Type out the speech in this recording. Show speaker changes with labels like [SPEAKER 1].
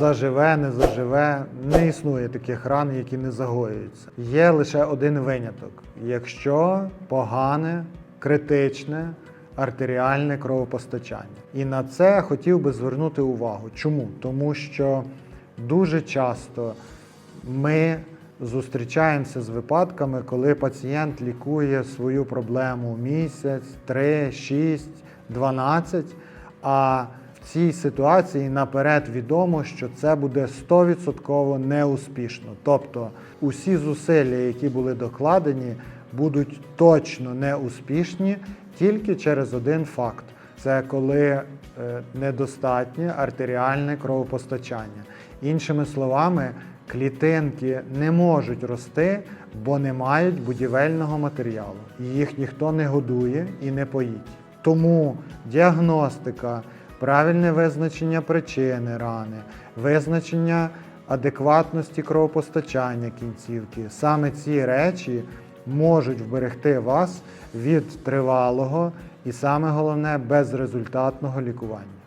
[SPEAKER 1] заживе, не заживе. Не існує таких ран, які не загоюються. Є лише один виняток: якщо погане, критичне артеріальне кровопостачання. І на це хотів би звернути увагу. Чому? Тому що дуже часто ми зустрічаємося з випадками, коли пацієнт лікує свою проблему місяць, 3, 6, 12, а цій ситуації наперед відомо, що це буде 100% неуспішно. Тобто усі зусилля, які були докладені, будуть точно неуспішні тільки через один факт. Це коли е, недостатнє артеріальне кровопостачання. Іншими словами, клітинки не можуть рости, бо не мають будівельного матеріалу. Їх ніхто не годує і не поїть. Тому діагностика, правильне визначення причини рани, визначення адекватності кровопостачання кінцівки, саме ці речі можуть вберегти вас від тривалого і саме головне безрезультатного лікування.